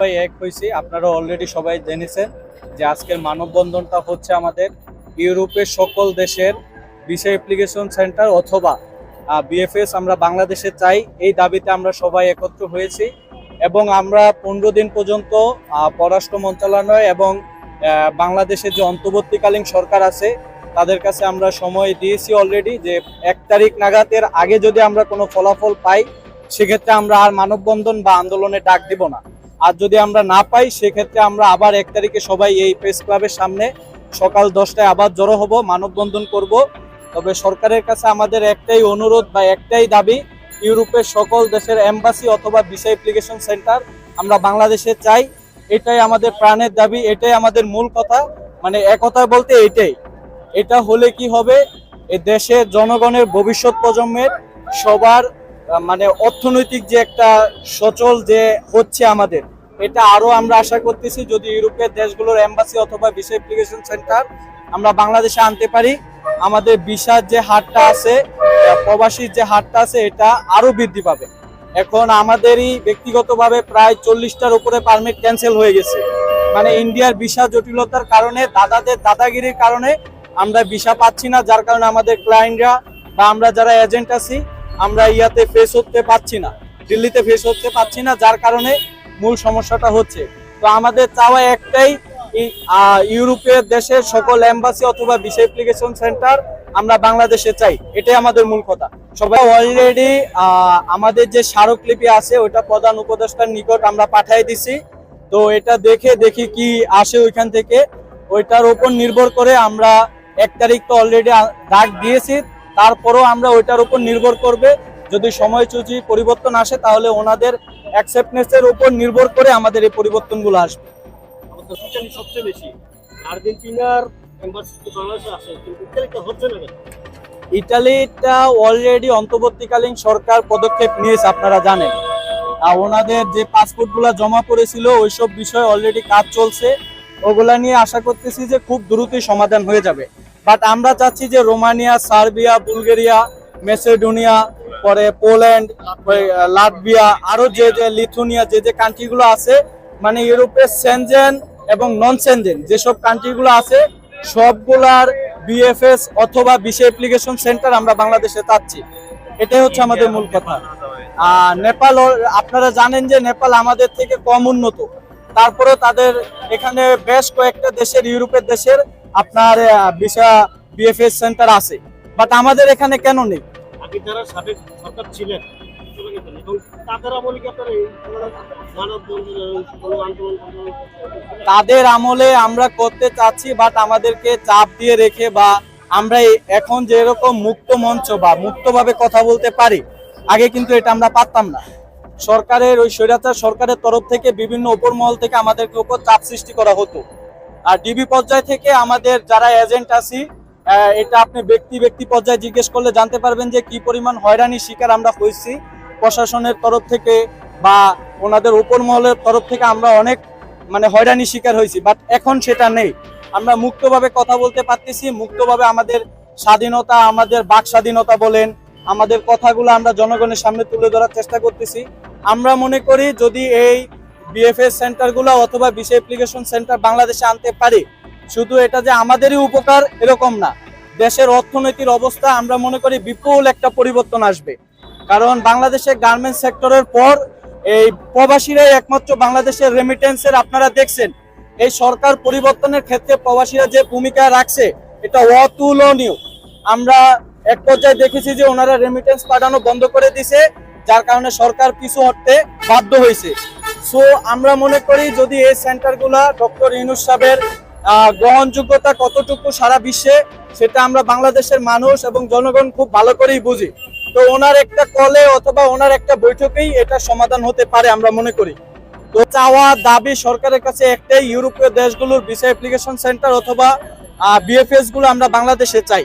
সবাই এক হয়েছি। আপনারা অলরেডি সবাই জেনেছেন যে আজকের মানববন্ধনটা হচ্ছে আমাদের ইউরোপের সকল দেশের ভিসা অ্যাপ্লিকেশন সেন্টার অথবা বিএফএস আমরা বাংলাদেশে চাই। এই দাবিতে আমরা সবাই একত্র হয়েছি এবং আমরা পনেরো দিন পর্যন্ত পররাষ্ট্র মন্ত্রণালয় এবং বাংলাদেশের যে অন্তর্বর্তীকালীন সরকার আছে, তাদের কাছে আমরা সময় দিয়েছি অলরেডি যে এক তারিখ নাগাদের আগে যদি আমরা কোনো ফলাফল পাই, সেক্ষেত্রে আমরা আর মানববন্ধন বা আন্দোলনে ডাক দিব না। আর যদি আমরা না পাই, সেক্ষেত্রে আমরা আবার এক তারিখে সবাই এই প্রেস ক্লাবের সামনে সকাল দশটায় আবার জড়ো হব, মানববন্ধন করব। তবে সরকারের কাছে আমাদের একটাই অনুরোধ বা একটাই দাবি, ইউরোপের সকল দেশের এম্বাসি অথবা ভিসা অ্যাপ্লিকেশন সেন্টার আমরা বাংলাদেশে চাই। এটাই আমাদের প্রাণের দাবি, এটাই আমাদের মূল কথা। মানে একথা বলতে এটাই। এটা হলে কি হবে? এ দেশের জনগণের ভবিষ্যৎ প্রজন্মের সবার মানে অর্থনৈতিক যে একটা সচল যে হচ্ছে আমাদের, এটা আরও আমরা আশা করতেছি যদি ইউরোপের দেশগুলোর এম্বাসি অথবা ভিসা অ্যাপ্লিকেশন সেন্টার আমরা বাংলাদেশে আনতে পারি, আমাদের ভিসার যে হারটা আছে প্রবাসীর যে হারটা আছে, এটা আরও বৃদ্ধি পাবে। এখন আমাদেরই ব্যক্তিগতভাবে প্রায় চল্লিশটার উপরে পারমিট ক্যান্সেল হয়ে গেছে। মানে ইন্ডিয়ার ভিসা জটিলতার কারণে, দাদাদের দাদাগিরির কারণে আমরা ভিসা পাচ্ছি না, যার কারণে আমাদের ক্লায়েন্টরা বা আমরা যারা এজেন্ট আছি আমরা ইয়াতে ফেস হতে পারছি না, দিল্লিতে ফেস হতে পারছি না, যার কারণে মূল সমস্যাটা হচ্ছে। তো আমাদের চাওয়া একটাই ইউরোপের দেশের সকল এম্বাসি অথবা ভিসা অ্যাপ্লিকেশন সেন্টার আমরা বাংলাদেশে চাই। এটাই আমাদের মূল কথা। সবাই অলরেডি আমাদের যে স্মারকলিপি আছে ওটা প্রধান উপদেষ্টার নিকট আমরা পাঠিয়ে দিছি। তো এটা দেখে দেখি কি আসে ওইখান থেকে। ওইটার উপর নির্ভর করে আমরা এক তারিখ তো অলরেডি ডাক দিয়েছি। তারপরও আমরা ওইটার উপর নির্ভর করবে। যদি সময়সূচি পরিবর্তন আসে তাহলে ওনাদের অ্যাকসেপ্টনেসের উপর নির্ভর করে আমাদের এই পরিবর্তনগুলো আসবে। সবচেয়ে বেশি। আর্জেন্টিনার ইটালিটা অলরেডি অন্তর্বর্তীকালীন সরকার পদক্ষেপ নিয়েছে আপনারা জানেন। আর ওনাদের যে পাসপোর্টগুলো জমা করেছিল ওইসব বিষয়ে অলরেডি কাজ চলছে। ওগুলা নিয়ে আশা করতেছি যে খুব দ্রুতই সমাধান হয়ে যাবে। বাট আমরা চাচ্ছি যে রোমানিয়া, সার্বিয়া, বুলগেরিয়া, মেসেডোনিয়া, পরে পোল্যান্ড লাটভিয়া, আরও যে যে লিথুনিয়া, যে যে কান্ট্রিগুলো আছে মানে ইউরোপের সেনজেন এবং নন সেনজেন যেসব কান্ট্রিগুলো আছে, সবগুলার বিএফএস অথবা বিশে অ্যাপ্লিকেশন সেন্টার আমরা বাংলাদেশে চাচ্ছি। এটাই হচ্ছে আমাদের মূল কথা। আর নেপাল আপনারা জানেন যে নেপাল আমাদের থেকে কম উন্নত। তারপরে তাদের এখানে বেশ কয়েকটা দেশের, ইউরোপের দেশের আপনার বিশা বিএফএস সেন্টার আছে। বাট আমাদের এখানে কেন নেই? আগে যারা সাবেক সরকার ছিলেন চলে গেছেন এবং তাদের আমলে আমরা করতে চাচ্ছি বাট আমাদেরকে চাপ দিয়ে রেখে বা আমরা এখন যেরকম মুক্ত মঞ্চ বা মুক্তভাবে কথা বলতে পারি আগে কিন্তু এটা আমরা পারতাম না। সরকারের ওই স্বৈরাচার সরকারের তরফ থেকে বিভিন্ন উপর মহল থেকে আমাদেরকে উপর চাপ সৃষ্টি করা হতো। আর ডিবি পর্যায় থেকে আমাদের যারা এজেন্ট আছি এটা আপনি ব্যক্তি ব্যক্তি পর্যায়ে জিজ্ঞেস করলে জানতে পারবেন যে কি পরিমাণ হয়রানির শিকার আমরা হয়েছি। প্রশাসনের তরফ থেকে বা ওনাদের উপর মহলের তরফ থেকে আমরা অনেক মানে হয়রানি শিকার হয়েছি বাট এখন সেটা নেই। আমরা মুক্তভাবে কথা বলতে পারতেছি, মুক্তভাবে আমাদের স্বাধীনতা, আমাদের বাক স্বাধীনতা বলেন, আমাদের কথাগুলো আমরা জনগণের সামনে তুলে ধরার চেষ্টা করতেছি। আমরা মনে করি যদি এই বিএফএস সেন্টারগুলো অথবা বিশে অ্যাপ্লিকেশন সেন্টার বাংলাদেশে আনতে পারি। শুধু এটা যে আমাদেরই উপকার এরকম না। দেশের অর্থনৈতিক অবস্থা আমরা মনে করি বিপুল একটা পরিবর্তন আসবে। কারণ বাংলাদেশের গার্মেন্টস সেক্টরের পর এই প্রবাসীরাই একমাত্র বাংলাদেশের রেমিটেন্সের আপনারা দেখছেন। এই সরকার পরিবর্তনের ক্ষেত্রে প্রবাসীরা যে ভূমিকা রাখছে, এটা অতুলনীয়। আমরা এক পর্যায়ে দেখেছি যে ওনারা রেমিটেন্স পাঠানো বন্ধ করে দিছে, যার কারণে সরকার পিছু হটতে বাধ্য হয়েছে। সো আমরা মনে করি যদি এই সেন্টারগুলা ডক্টর ইউনুস সাহেবের গ্রহণযোগ্যতা কতটুকু সারা বিশ্বে, সেটা আমরা বাংলাদেশের মানুষ এবং জনগণ খুব ভালো করেই বুঝি। তো ওনার একটা কলে অথবা ওনার একটা বৈঠকেই এটা সমাধান হতে পারে আমরা মনে করি। তো চাওয়া দাবি সরকারের কাছে একটাই, ইউরোপীয় দেশগুলোর ভিসা অ্যাপ্লিকেশন সেন্টার অথবা বিএফএসগুলো আমরা বাংলাদেশে চাই।